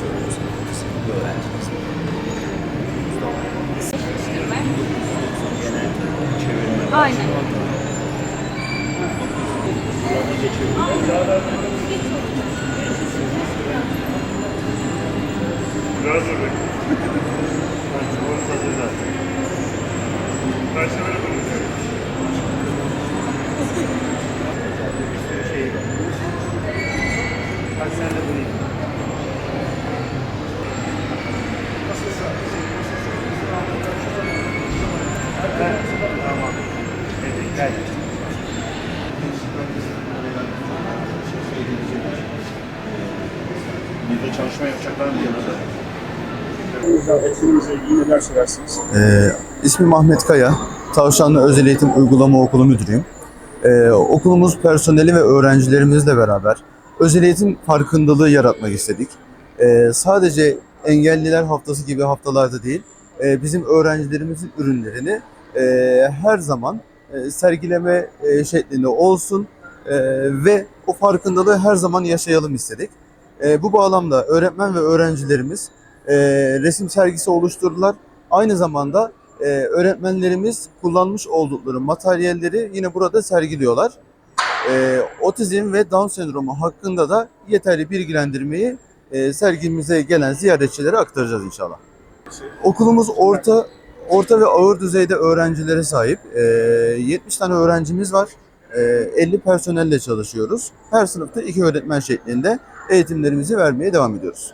söylüyorsun. Otizmli bir öğrencimiz. Genelde çevirme. Aynen. Kulağına geçiyor. Biraz da çubuğun hazır zaten. Şöyle bırakıyorum. Bir sürü şey var. Hadi sen de bunu Tamam. Çalışma yapacaklar yanında? Etkinliğimizle ilgili neler söylersiniz? Ee, ismim Ahmet Kaya. Tavşanlı Özel Eğitim Uygulama Okulu Müdürüyüm. Ee, okulumuz personeli ve öğrencilerimizle beraber özel eğitim farkındalığı yaratmak istedik. Ee, sadece engelliler haftası gibi haftalarda değil, e, bizim öğrencilerimizin ürünlerini her zaman e, sergileme e, şeklinde olsun e, ve o farkındalığı her zaman yaşayalım istedik. Bu bağlamda öğretmen ve öğrencilerimiz resim sergisi oluşturdular. Aynı zamanda öğretmenlerimiz kullanmış oldukları materyalleri yine burada sergiliyorlar. Otizm ve Down sendromu hakkında da yeterli bilgilendirmeyi sergimize gelen ziyaretçilere aktaracağız inşallah. Okulumuz orta orta ve ağır düzeyde öğrencilere sahip. E, 70 tane öğrencimiz var. E, 50 personelle çalışıyoruz. Her sınıfta iki öğretmen şeklinde eğitimlerimizi vermeye devam ediyoruz.